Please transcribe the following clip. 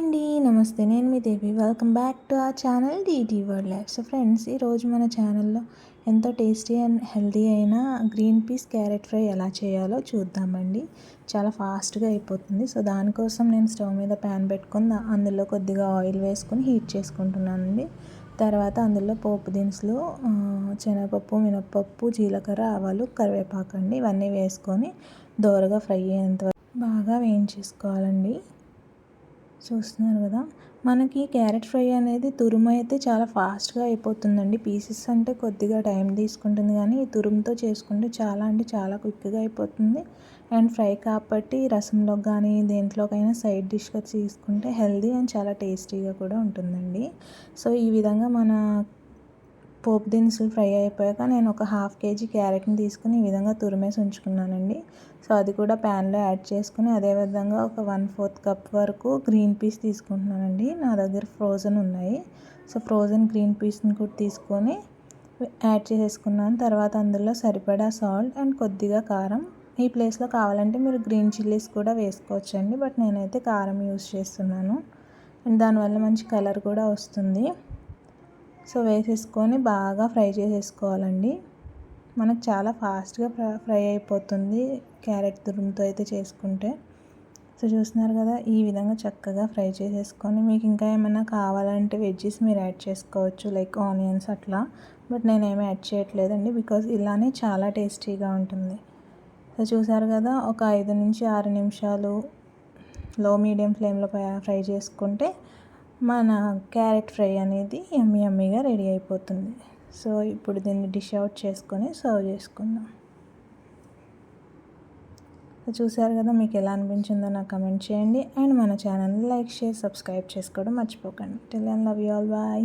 అండి. నమస్తే నేను మీ దేవి. వెల్కమ్ బ్యాక్ టు ఆ channel DT world life so friends ఈరోజు మన ఛానల్లో ఎంతో టేస్టీ అండ్ హెల్దీ అయిన గ్రీన్ పీస్ క్యారెట్ ఫ్రై ఎలా చేయాలో చూద్దామండి. చాలా ఫాస్ట్గా అయిపోతుంది. సో దానికోసం నేను స్టవ్ మీద ప్యాన్ పెట్టుకుని అందులో కొద్దిగా ఆయిల్ వేసుకొని హీట్ చేసుకుంటున్నానండి. తర్వాత అందులో పోపు దినుసులు శనగపప్పు మినప్పప్పు జీలకర్ర ఆవాలు కరివేపాకు అండి ఇవన్నీ వేసుకొని దోరగా ఫ్రై అయ్యేంత బాగా వేయించేసుకోవాలండి. చూస్తున్నారు కదా. మనకి క్యారెట్ ఫ్రై అనేది తురుము అయితే చాలా ఫాస్ట్గా అయిపోతుందండి. పీసెస్ అంటే కొద్దిగా టైం తీసుకుంటుంది కానీ ఈ తురుముతో చేసుకుంటే చాలా అంటే చాలా క్విక్గా అయిపోతుంది. అండ్ ఫ్రై కాబట్టి రసంలో కానీ దేంట్లోకైనా సైడ్ డిష్గా తీసుకుంటే హెల్దీ అండ్ చాలా టేస్టీగా కూడా ఉంటుందండి. సో ఈ విధంగా మన పోపు దినుసులు ఫ్రై అయిపోయాక నేను ఒక హాఫ్ కేజీ క్యారెట్ని తీసుకుని ఈ విధంగా తురిమేసి ఉంచుకున్నానండి. సో అది కూడా ప్యాన్లో యాడ్ చేసుకుని అదేవిధంగా ఒక వన్ ఫోర్త్ కప్ వరకు గ్రీన్ పీస్ తీసుకుంటున్నానండి. నా దగ్గర ఫ్రోజన్ ఉన్నాయి. సో ఫ్రోజన్ గ్రీన్ పీస్ని కూడా తీసుకొని యాడ్ చేసేసుకున్నాను. తర్వాత అందులో సరిపడా సాల్ట్ అండ్ కొద్దిగా కారం. ఈ ప్లేస్లో కావాలంటే మీరు గ్రీన్ చిల్లీస్ కూడా వేసుకోవచ్చండి. బట్ నేనైతే కారం యూస్ చేస్తున్నాను. అండ్ దానివల్ల మంచి కలర్ కూడా వస్తుంది. సో వేసేసుకొని బాగా ఫ్రై చేసేసుకోవాలండి. మనకు చాలా ఫాస్ట్గా ఫ్రై అయిపోతుంది క్యారెట్ తురుముతో అయితే చేసుకుంటే. సో చూస్తున్నారు కదా ఈ విధంగా చక్కగా ఫ్రై చేసేసుకొని మీకు ఇంకా ఏమైనా కావాలంటే వెజ్జెస్ మీరు యాడ్ చేసుకోవచ్చు లైక్ ఆనియన్స్ అట్లా. బట్ నేనేమి యాడ్ చేయట్లేదండి బికాజ్ ఇలానే చాలా టేస్టీగా ఉంటుంది. సో చూసారు కదా ఒక ఐదు నుంచి ఆరు నిమిషాలు లో మీడియం ఫ్లేమ్లో ఫ్రై చేసుకుంటే మన క్యారెట్ ఫ్రై అనేది ఎమ్మి ఎమ్మిగా రెడీ అయిపోతుంది. సో ఇప్పుడు దీన్ని డిష్ అవుట్ చేసుకొని సర్వ్ చేసుకుందాం. చూసారు కదా మీకు ఎలా అనిపించిందో నాకు కమెంట్ చేయండి. అండ్ మన ఛానల్ని లైక్ షేర్ సబ్స్క్రైబ్ చేసుకోవడం మర్చిపోకండి. Tell and love you all bye